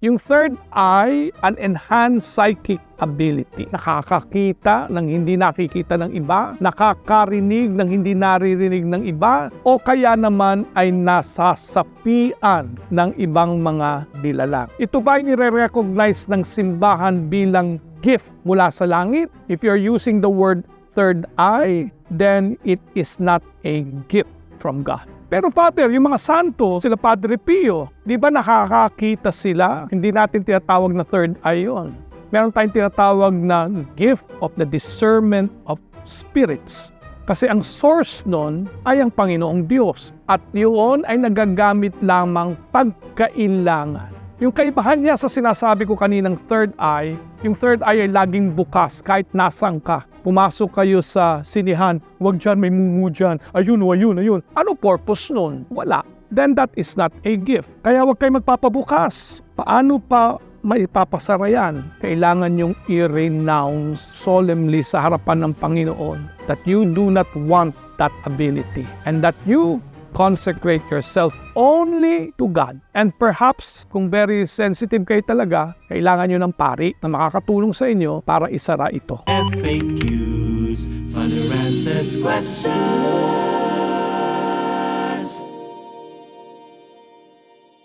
Yung third eye, an enhanced psychic ability. Nakakakita ng hindi nakikita ng iba, nakakarinig ng hindi naririnig ng iba, o kaya naman ay nasasapian ng ibang mga nilalang. Ito ba ay nire-recognize ng simbahan bilang gift mula sa langit? If you're using the word third eye, then it is not a gift from God. Pero Father, yung mga santo, sila Padre Pio, di ba nakakakita sila? Hindi natin tinatawag na third eye yun. Meron tayong tinatawag na gift of the discernment of spirits. Kasi ang source nun ay ang Panginoong Diyos. At yun ay nagagamit lamang pagkailangan. Yung kaibahan niya sa sinasabi ko kaninang third eye, yung third eye ay laging bukas kahit nasan ka. Pumasok kayo sa sinihan, wag dyan, may mumu dyan, ayun, ayun, ayun. Ano purpose nun? Wala. Then that is not a gift. Kaya wag kayo magpapabukas. Paano pa maipapasara yan? Kailangan yung i-renounce solemnly sa harapan ng Panginoon that you do not want that ability and that you consecrate yourself only to God. And perhaps, kung very sensitive kayo talaga, kailangan nyo ng pari na makakatulong sa inyo para isara ito. FAQs, Fun Answers Questions.